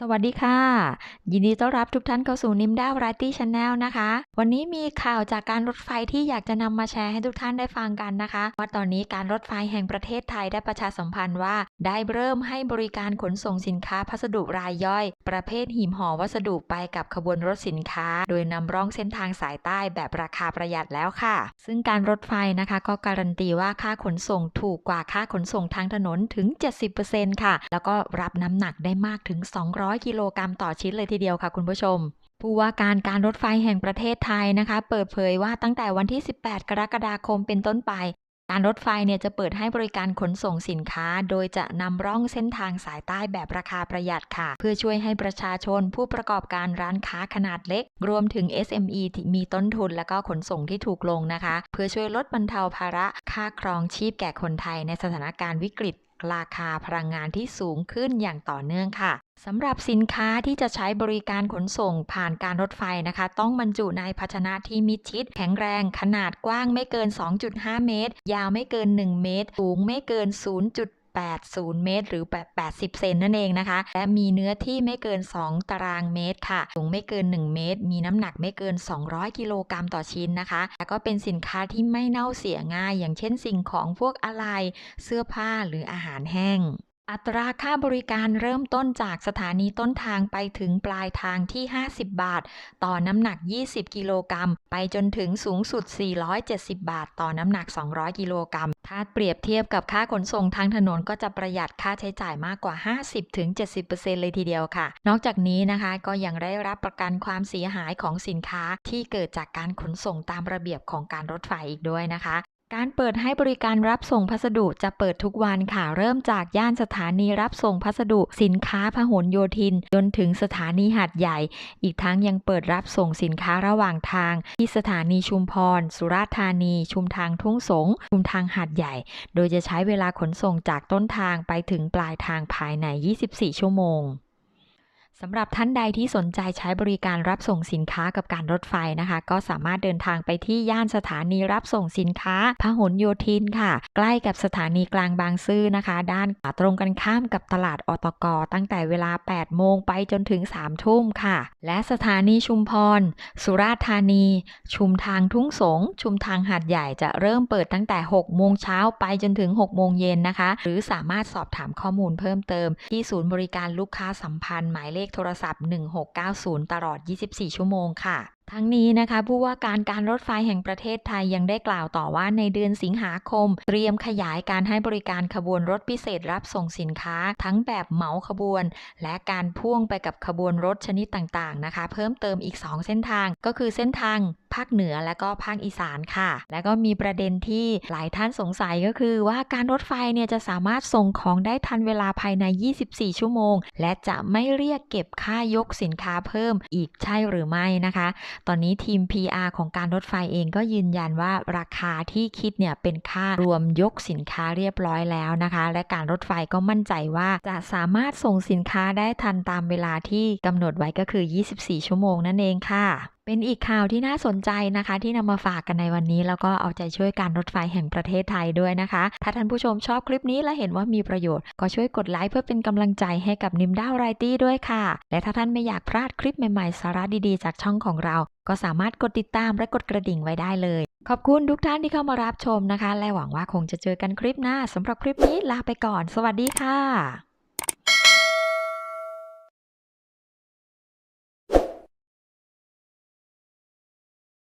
สวัสดีค่ะ ยินดีต้อนรับทุกท่านเข้าสู่นิมด้าวราตี้ชาแนลนะคะ วันนี้มีข่าวจากการรถไฟที่อยากจะนำมาแชร์ให้ทุกท่านได้ฟังกันนะคะ ว่าตอนนี้การรถไฟแห่งประเทศไทยได้ประชาสัมพันธ์ว่า ได้เริ่มให้บริการขนส่งสินค้าพัสดุรายย่อย ประเภทหีบห่อวัสดุไปกับขบวนรถสินค้า โดยนำร่องเส้นทางสายใต้แบบราคาประหยัดแล้วค่ะ ซึ่งการรถไฟนะคะ ก็การันตีว่าค่าขนส่งถูกกว่าค่าขนส่งทางถนนถึง 70%ค่ะแล้วก็รับน้ำหนักได้มากถึง200 กิโลกรัมต่อชิ้นเลยทีเดียวค่ะคุณผู้ชม ผู้ว่าการการรถไฟแห่งประเทศไทยนะคะ เปิดเผยว่าตั้งแต่วันที่ 18 กรกฎาคมเป็นต้นไป การรถไฟเนี่ยจะเปิดให้บริการขนส่งสินค้า โดยจะนำร่องเส้นทางสายใต้แบบราคาประหยัดค่ะ เพื่อช่วยให้ประชาชนผู้ประกอบการร้านค้าขนาดเล็ก รวมถึง SME ที่มีต้นทุนและก็ขนส่งที่ถูกลงนะคะ เพื่อช่วยลดบรรเทาภาระค่าครองชีพแก่คนไทยในสถานการณ์วิกฤต ราคาพลังงานที่สูงขึ้นอย่างต่อเนื่องค่ะสำหรับสินค้าที่จะใช้บริการขนส่งผ่านการรถไฟนะคะ ต้องบรรจุในภาชนะที่มิดชิด แข็งแรงขนาดกว้างไม่เกิน 2.5 เมตร ยาวไม่เกิน 1 เมตร สูงไม่เกิน 80 เมตร หรือแบบ80 เซนนั่นเองนะคะ และมีเนื้อที่ไม่เกิน 2 ตารางเมตรค่ะ สูงไม่เกิน 1 เมตร มีน้ำหนักไม่เกิน 200 กิโลกรัมต่อชิ้นนะคะ แล้วก็เป็นสินค้าที่ไม่เน่าเสียง่าย อย่างเช่นสิ่งของพวกอะไร เสื้อผ้าหรืออาหารแห้ง อัตราค่าบริการเริ่มต้นจากสถานีต้นทางไปถึงปลายทางที่ 50 บาท ต่อน้ำหนัก 20 กิโลกรัม ไปจนถึงสูงสุด 470 บาท ต่อน้ำหนัก 200 กิโลกรัม ถ้าเปรียบเทียบกับค่าขนส่งทางถนนก็จะประหยัดค่าใช้จ่ายมากกว่า 50-70%เลยทีเดียวค่ะ นอกจากนี้นะคะก็ยังได้รับประกันความเสียหายของสินค้าที่เกิดจากการขนส่งตามระเบียบของการรถไฟอีกด้วยนะคะ การเปิดให้บริการรับส่งพัสดุจะเปิดทุกวันค่ะ เริ่มจากย่านสถานีรับส่งพัสดุสินค้าพหลโยธิน จนถึงสถานีหาดใหญ่ อีกทั้งยังเปิดรับส่งสินค้าระหว่างทาง ที่สถานีชุมพร สุราษฎร์ธานี ชุมทางทุ่งสง ชุมทางหาดใหญ่ โดยจะใช้เวลาขนส่งจากต้นทางไปถึงปลายทางภายใน 24 ชั่วโมง สำหรับท่านใดที่สนใจใช้บริการรับส่งสินค้ากับการรถไฟนะคะ ก็สามารถเดินทางไปที่ย่านสถานีรับส่งสินค้าพหลโยธินค่ะ ใกล้กับสถานีกลางบางซื่อนะคะ ด้านตรงกันข้ามกับตลาดอตก ตั้งแต่เวลา 8 โมงไปจนถึง 3 ทุ่มค่ะ และสถานีชุมพร สุราษฎร์ธานี ชุมทางทุ่งสง ชุมทางหาดใหญ่จะเริ่มเปิดตั้งแต่ 6 โมงเช้าไปจนถึง 6 โมงเย็นนะคะ หรือสามารถสอบถามข้อมูลเพิ่มเติม ที่ศูนย์บริการลูกค้าสัมพันธ์หมายเลขขโทรศัพท์ 1690 ตลอด 24 ชั่วโมงค่ะทั้งนี้นะคะผู้ว่าการการรถไฟแห่งประเทศไทยยังได้กล่าวต่อว่าในเดือนสิงหาคม เตรียมขยายการให้บริการขบวนรถพิเศษรับส่งสินค้า ทั้งแบบเหมาขบวน และการพ่วงไปกับขบวนรถชนิดต่างๆนะคะ เพิ่มเติมอีก 2 เส้นทาง ก็คือเส้นทางภาคเหนือและก็ภาคอีสานค่ะ และก็มีประเด็นที่หลายท่านสงสัยก็คือว่าการรถไฟเนี่ยจะสามารถส่งของได้ทันเวลาภายใน 24 ชั่วโมง และจะไม่เรียกเก็บค่ายกสินค้าเพิ่มอีกใช่หรือไม่นะคะตอนนี้ทีม PR ของการรถไฟเองก็ยืนยันว่าราคาที่คิดเนี่ยเป็นค่ารวมยกสินค้าเรียบร้อยแล้วนะคะ และการรถไฟก็มั่นใจว่าจะสามารถส่งสินค้าได้ทันตามเวลาที่กำหนดไว้ก็คือ 24 ชั่วโมงนั่นเองค่ะเป็นอีกข่าวที่น่าสนใจนะคะ ที่นำมาฝากกันในวันนี้ แล้วก็เอาใจช่วยการรถไฟแห่งประเทศไทยด้วยนะคะ ถ้าท่านผู้ชมชอบคลิปนี้และเห็นว่ามีประโยชน์ ก็ช่วยกดไลค์เพื่อเป็นกำลังใจให้กับนิมด้าวไรตี้ด้วยค่ะ และถ้าท่านไม่อยากพลาดคลิปใหม่ๆ สาระดีๆ จากช่องของเรา ก็สามารถกดติดตามและกดกระดิ่งไว้ได้เลย ขอบคุณทุกท่านที่เข้ามารับชมนะคะ และหวังว่าคงจะเจอกันคลิปหน้าสำหรับคลิปนี้ลาไปก่อน สวัสดีค่ะ